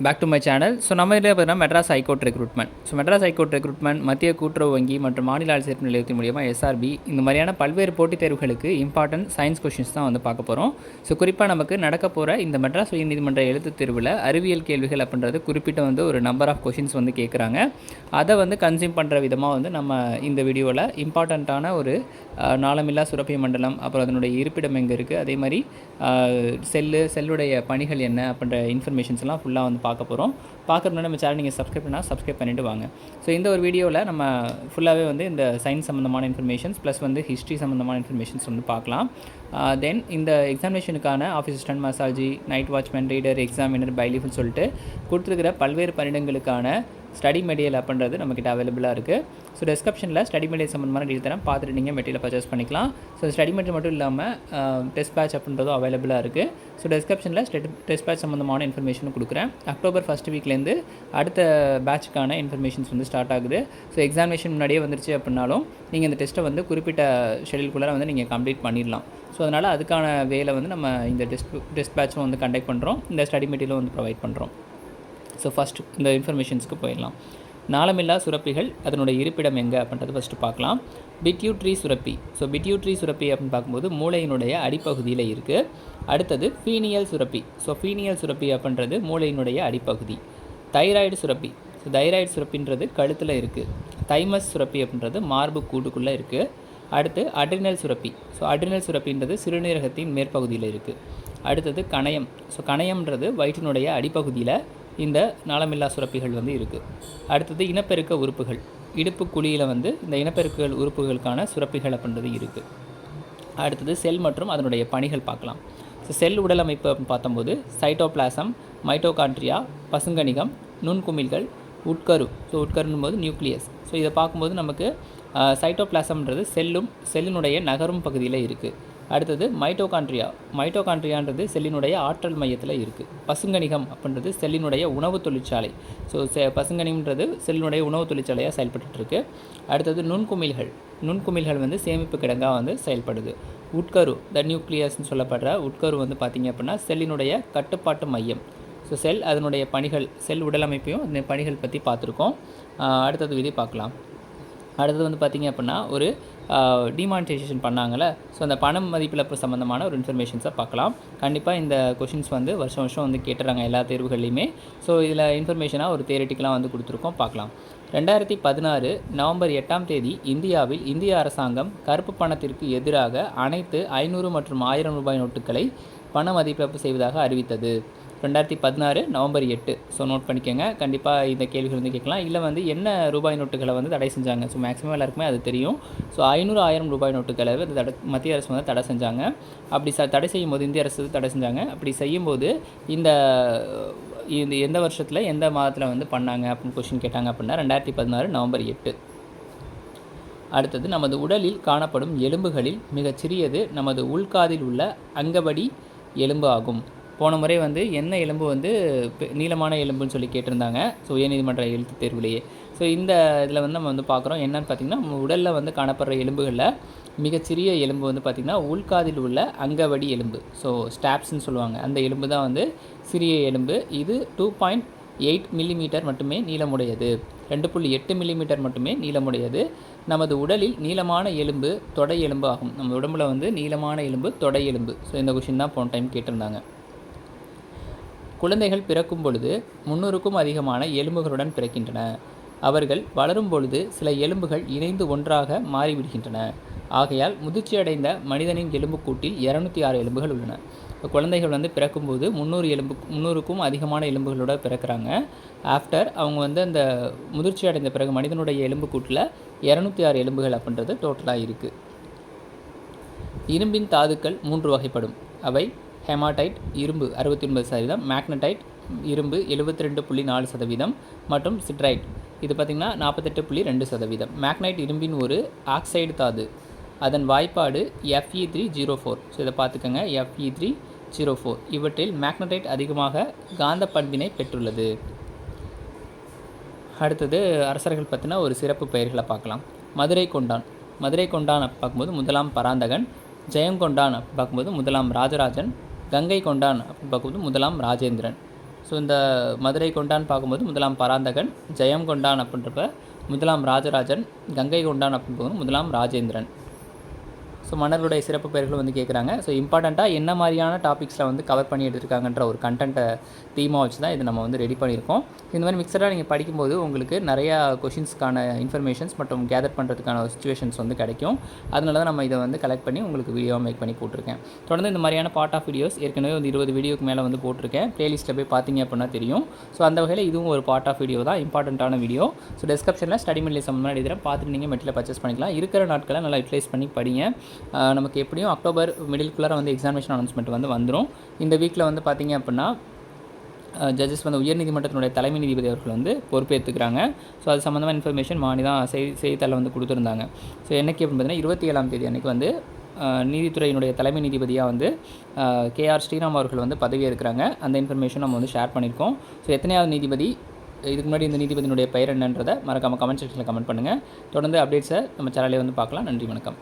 Back to my channel so நம்ம இதில் பார்த்தீங்கன்னா Madras high court recruitment so Madras high court recruitment மத்திய கூட்டுறவு வங்கி மற்றும் மாநில அரசு சேர்ப்பு நிலையத்தின் மூலியமாக எஸ்ஆர்பி இந்த மாதிரியான பல்வேறு போட்டித் தேர்வுகளுக்கு இம்பார்ட்டன்ட் சயின்ஸ் கொஷின்ஸ் தான் வந்து பார்க்க போகிறோம் ஸோ குறிப்பாக நமக்கு நடக்க போகிற இந்த மெட்ராஸ் உயர்நீதிமன்ற எழுத்துத் தேர்வில் அறிவியல் கேள்விகள் அப்படின்றது குறிப்பிட்ட வந்து ஒரு நம்பர் ஆஃப் கொஷின்ஸ் வந்து கேட்குறாங்க அதை வந்து கன்சியூம் பண்ணுற விதமாக வந்து நம்ம இந்த வீடியோவில் இம்பார்ட்டண்ட்டான ஒரு நாளமில்லா சுரப்பி மண்டலம் அப்புறம் அதனுடைய இருப்பிடம் எங்கே இருக்குது அதே மாதிரி செல்லு செல்லுடைய பணிகள் என்ன அப்படின்ற இன்ஃபர்மேஷன்ஸ்லாம் ஃபுல்லாக வந்து பார்க்க போகிறோம் முன்னாடி நம்ம சேனல் நீங்கள் சப்ஸ்கிரைப் பண்ணால் சப்ஸ்கிரைப் பண்ணிட்டு வாங்க. ஸோ இந்த ஒரு வீடியோவில் நம்ம ஃபுல்லாகவே வந்து இந்த சயின்ஸ் சம்மந்தமான இன்ஃபர்மேஷன்ஸ் ப்ளஸ் வந்து ஹிஸ்ட்ரி சம்மந்தமான இன்ஃபர்மேஷன்ஸ் வந்து பார்க்கலாம். தென் இந்த எக்ஸாமினேஷனுக்கான ஆஃபீஸ் அசிஸ்டன்ட் மசாஜி நைட் வாட்ச்மேன் ரீடர் எக்ஸாமினர் பைலிஃப்னு சொல்லிட்டு கொடுத்துருக்கிற பல்வேறு பணியிடங்களுக்கான ஸ்டடி மெட்டீரியல் அப்படின்றது நம்மக்கிட்ட அவைலபிளாக இருக்குது ஸோ டிஸ்கிரிப்ஷனில் ஸ்டடி மெட்டீரியல் சம்மந்தமான டீல் தரேன். பார்த்துட்டு நீங்கள் மெட்டீரியல் பர்ச்சேஸ் பண்ணிக்கலாம். ஸோ ஸ்டடி மெட்டீரியல் மட்டும் இல்லாமல் டெஸ்ட் பேட்ச் அப்படின்றதும் அவைலபிளாக இருக்குது ஸோ டிஸ்கிரிப்ஷனில் டெஸ்ட் பேட்ச் சம்மந்தமான இன்ஃபர்மேஷனும் கொடுக்குறேன். அக்டோபர் ஃபஸ்ட் வீக்லேருந்து அடுத்த பேட்சுக்கான இன்ஃபர்மேஷன்ஸ் வந்து ஸ்டார்ட் ஆகுது. ஸோ எக்ஸாமினேஷன் முன்னாடியே வந்துருச்சு அப்படின்னாலும் நீங்கள் இந்த டெஸ்ட்டை வந்து குறிப்பிட்ட ஷெடியூல்குள்ளே வந்து நீங்கள் கம்ப்ளீட் பண்ணிடலாம். ஸோ அதனால் அதுக்கான வேலை வந்து நம்ம இந்த டெஸ்ட் டெஸ்ட் பேட்சும் வந்து கண்டக்ட் பண்ணுறோம் இந்த ஸ்டடி மெட்டீரியலும் வந்து ப்ரொவைட் பண்ணுறோம் ஸோ ஃபஸ்ட் இந்த இன்ஃபர்மேஷன்ஸ்க்கு போயிடலாம். நாளமில்லா சுரப்பிகள் அதனுடைய இருப்பிடம் எங்கே அப்படின்றது ஃபஸ்ட்டு பார்க்கலாம். பிட்யூட்ரி சுரப்பி. ஸோ பிட்யூட்ரி சுரப்பி அப்படின்னு பார்க்கும்போது மூளையினுடைய அடிப்பகுதியில் இருக்குது அடுத்தது ஃபீனியல் சுரப்பி. ஸோ ஃபீனியல் சுரப்பி அப்படின்றது மூளையினுடைய அடிப்பகுதி. தைராய்டு சுரப்பி. ஸோ தைராய்டு சுரப்பின்றது கழுத்தில் இருக்குது தைமஸ் சுரப்பி அப்படின்றது மார்பு கூட்டுக்குள்ளே இருக்குது அடுத்து அட்ரினல் சுரப்பி. ஸோ அட்ரினல் சுரப்பின்றது சிறுநீரகத்தின் மேற்பகுதியில் இருக்குது அடுத்தது கணையம். ஸோ கணையம்ன்றது வயிற்றினுடைய அடிப்பகுதியில் இந்த நாளமில்லா சுரப்பிகள் வந்து இருக்குது அடுத்தது இனப்பெருக்க உறுப்புகள். இடுப்பு குழியில் வந்து இந்த இனப்பெருக்க உறுப்புகளுக்கான சுரப்பிகள் அப்படின்றது இருக்குது அடுத்தது செல் மற்றும் அதனுடைய பணிகள் பார்க்கலாம். ஸோ செல் உடல் அமைப்பு பார்த்தம்போது சைட்டோபிளாசம் மைட்டோகான்ட்ரியா பசுங்கணிகம் நுண்குமிழ்கள் உட்கரு. ஸோ உட்கருன்னும் போது நியூக்ளியஸ் ஸோ இதை பார்க்கும்போது நமக்கு சைட்டோபிளாசம்ன்றது செல்லும் செல்லினுடைய நகரும் பகுதியில் இருக்குது அடுத்தது மைட்டோகான்ட்ரியா மைட்டோகான்ட்ரியான்றது செல்லினுடைய ஆற்றல் மையத்தில் இருக்குது பசுங்கணிகம் அப்படின்றது செல்லினுடைய உணவு தொழிற்சாலை. ஸோ செ பசுங்கணிகம்ன்றது செல்லினுடைய உணவு தொழிற்சாலையாக செயல்பட்டுருக்கு அடுத்தது நுண்குமிழ்கள். நுண்குமிழ்கள் வந்து சேமிப்பு கிடங்காக வந்து செயல்படுது. உட்கரு த நியூக்ளியஸ்ன்னு சொல்லப்படுற உட்கரு வந்து பார்த்திங்க அப்படின்னா செல்லினுடைய கட்டுப்பாட்டு மையம். ஸோ செல் அதனுடைய பணிகள் செல் உடலமைப்பையும் அந்த பணிகள் பற்றி பார்த்துருக்கோம் அடுத்தது விதி பார்க்கலாம் அடுத்தது வந்து பார்த்திங்க அப்படின்னா ஒரு டிமானிட்டைசேஷன் பண்ணாங்கள ஸோ அந்த பணம் மதிப்பிழப்பு சம்மந்தமான ஒரு இன்ஃபர்மேஷன்ஸை பார்க்கலாம். கண்டிப்பாக இந்த கொஷின்ஸ் வந்து வருஷம் வருஷம் வந்து கேட்டுறாங்க எல்லா தேர்வுகள்லையுமே. ஸோ இதில் இன்ஃபர்மேஷனாக ஒரு தேரட்டிக்கலாக வந்து கொடுத்துருக்கோம். பார்க்கலாம். ரெண்டாயிரத்தி பதினாறு நவம்பர் எட்டாம் தேதி இந்தியாவில் இந்திய அரசாங்கம் கருப்பு பணத்திற்கு எதிராக அனைத்து ஐநூறு மற்றும் ஆயிரம் ரூபாய் நோட்டுகளை பண மதிப்பிழப்பு செய்வதாக அறிவித்தது. ரெண்டாயிரத்தி பதினாறு நவம்பர் எட்டு. ஸோ நோட் பண்ணிக்கோங்க. கண்டிப்பாக இந்த கேள்விகள் வந்து கேட்கலாம். இல்லை வந்து என்ன ரூபாய் நோட்டுகளை வந்து தடை செஞ்சாங்க? ஸோ மேக்ஸிமம் எல்லாருக்குமே அது தெரியும். ஸோ ஐநூறு ஆயிரம் ரூபாய் நோட்டுகளை வந்து தடை மத்திய அரசு வந்து தடை செஞ்சாங்க. அப்படி ச தடை செய்யும் போது இந்திய அரசு தடை செஞ்சாங்க. அப்படி செய்யும்போது இந்த இந்த எந்த வருஷத்தில் எந்த மாதத்தில் வந்து பண்ணாங்க அப்படின்னு கொஷின் கேட்டாங்க அப்படின்னா ரெண்டாயிரத்தி பதினாறு நவம்பர் எட்டு. அடுத்தது நமது உடலில் காணப்படும் எலும்புகளில் மிகச் சிறியது நமது உள்காதில் உள்ள அங்கபடி எலும்பு ஆகும். போன முறை வந்து என்ன எலும்பு வந்து பெ- நீளமான எலும்புன்னு சொல்லி கேட்டிருந்தாங்க. ஸோ உயர்நீதிமன்ற எழுத்து தேர்வுலேயே? ஸோ இந்த இதில் வந்து நம்ம வந்து பார்க்குறோம். என்னன்னு பார்த்தீங்கன்னா நம்ம உடலில் வந்து காணப்படுற எலும்புகளில் மிகச்சிறிய எலும்பு வந்து பார்த்திங்கன்னா உள்காதில் உள்ள அங்கவடி எலும்பு. ஸோ ஸ்டாப்ஸ்ன்னு சொல்லுவாங்க. அந்த எலும்பு தான் வந்து சிறிய எலும்பு. இது டூ பாயிண்ட் எயிட் மில்லிமீட்டர் மட்டுமே நீளமுடையது. ரெண்டு புள்ளி எட்டு மில்லிமீட்டர் மட்டுமே நீளமுடையது. நமது உடலில் நீளமான எலும்பு தொடை எலும்பு ஆகும். நம்ம உடம்புல வந்து நீளமான எலும்பு தொடை எலும்பு. ஸோ இந்த கொஷின் தான் போன டைம் கேட்டிருந்தாங்க. குழந்தைகள் பிறக்கும் பொழுது முன்னூறுக்கும் அதிகமான எலும்புகளுடன் பிறக்கின்றன. அவர்கள் வளரும் பொழுது சில எலும்புகள் இணைந்து ஒன்றாக மாறிவிடுகின்றன. ஆகையால் முதிர்ச்சியடைந்த மனிதனின் எலும்புக்கூட்டில் இரநூத்தி ஆறு எலும்புகள் உள்ளன. இப்போ குழந்தைகள் வந்து பிறக்கும்போது முந்நூறு எலும்பு முந்நூறுக்கும் அதிகமான எலும்புகளோட பிறக்கிறாங்க. ஆஃப்டர் அவங்க வந்து அந்த முதிர்ச்சி அடைந்த பிறகு மனிதனுடைய எலும்புக்கூட்டில் இரநூத்தி ஆறு எலும்புகள் அப்படின்றது டோட்டலாக இருக்குது இரும்பின் தாதுக்கள் மூன்று வகைப்படும். அவை ஹெமாடைட் இரும்பு அறுபத்தி ஒன்பது சதவீதம் மேக்னடைட் இரும்பு எழுபத்தி ரெண்டு புள்ளி நாலு சதவீதம் மற்றும் சிட்ரைட். இது பார்த்திங்கன்னா நாற்பத்தெட்டு புள்ளி ரெண்டு சதவீதம். மேக்னைட் இரும்பின் ஒரு ஆக்சைடு தாது. அதன் வாய்ப்பாடு F E three zero four so இதை பார்த்துக்கோங்க. F E three zero four இவற்றில் மேக்னடைட் அதிகமாக காந்த பண்பினை பெற்றுள்ளது. அடுத்தது அரசர்கள் பற்றின ஒரு சிறப்பு பெயர்களை பார்க்கலாம். மதுரை கொண்டான். மதுரை கொண்டான் பார்க்கும்போது முதலாம் பராந்தகன் ஜெயங்கொண்டான் பார்க்கும்போது முதலாம் ராஜராஜன் கங்கை கொண்டான் அப்படின்னு பார்க்கும்போது முதலாம் ராஜேந்திரன். ஸோ இந்த மதுரை கொண்டான் பார்க்கும்போது முதலாம் பராந்தகன் ஜெயம் கொண்டான் அப்படின்றப்ப முதலாம் ராஜராஜன் கங்கை கொண்டான் அப்படின்னு பார்க்கும்போது முதலாம் ராஜேந்திரன். ஸோ மன்னர்களுடைய சிறப்பு பெயர்கள் வந்து கேட்குறாங்க ஸோ இம்பார்ட்டண்ட்டாக என்ன மாதிரியான டாபிக்ஸில் வந்து கவர் பண்ணி எடுத்திருக்காங்கன்ற ஒரு கண்டென்ட்டை தீமாக வச்சு தான் இது நம்ம வந்து ரெடி பண்ணியிருக்கோம். இந்த மாதிரி மிக்சடாக நீங்கள் படிக்கும்போது உங்களுக்கு நிறையா கொஷின்ஸ்க்கான இன்ஃபர்மேஷன்ஸ் மற்றும் கேதர் பண்ணுறதுக்கான சுச்சுவேஷன்ஸ் வந்து கிடைக்கும். அதனால தான் நம்ம இதை வந்து கலெக்ட் பண்ணி உங்களுக்கு வீடியோ மேக் பண்ணி போட்டிருக்கேன். தொடர்ந்து இந்த மாதிரியான பார்ட் ஆஃப் வீடியோஸ் ஏற்கனவே வந்து இருபது வீடியோக்கு மேலே வந்து போட்டிருக்கேன். ப்ளேலிஸ்ட்டில் போய் பார்த்தீங்க அப்படின்னா தெரியும். ஸோ அந்த வகையில் இதுவும் ஒரு பார்ட் ஆஃப் வீடியோ தான். இம்பார்ட்டண்ட்டான வீடியோ ஸோ டிஸ்கிரிப்ஷனில் ஸ்டடி மில்லி சம்மந்தமாக எழுதுகிறேன் பார்த்துட்டு நீங்கள் மெட்டில் பர்ச்சேஸ் பண்ணிக்கலாம். இருக்கிற நாட்களை நல்லா யூட்டிலைஸ் பண்ணி படிங்க. நமக்கு எப்படியும் அக்டோபர் மிடில்குள்ளார வந்து எக்ஸாமினேஷன் அனௌன்ஸ்மெண்ட் வந்து வந்துடும் இந்த வீக்கில் வந்து பார்த்தீங்க அப்படின்னா ஜட்ஜஸ் வந்து உயர்நீதிமன்றத்தினுடைய தலைமை நீதிபதி அவர்கள் வந்து பொறுப்பேற்றுக்கிறாங்க ஸோ அது சம்மந்தமாக இன்ஃபர்மேஷன் மாணி தான் செய் செய்தித்தாளில் வந்து கொடுத்துருந்தாங்க. ஸோ என்னைக்கு அப்படின்னு பார்த்தீங்கன்னா இருபத்தி ஏழாம் தேதி அன்றைக்கி வந்து நீதித்துறையினுடைய தலைமை நீதிபதியாக வந்து கேஆர் ஸ்ரீராம் அவர்கள் வந்து பதவியேற்கிறாங்க அந்த இன்ஃபர்மேஷன் நம்ம வந்து ஷேர் பண்ணியிருக்கோம் ஸோ எத்தனையாவது நீதிபதி இதுக்கு முன்னாடி இந்த நீதிபதியினுடைய பெயர் என்னன்றதை மறக்காமல் கமெண்ட் செக்ஷனில் கமெண்ட் பண்ணுங்கள் தொடர்ந்து அப்டேட்ஸை நம்ம சேனலே வந்து பார்க்கலாம். நன்றி வணக்கம்.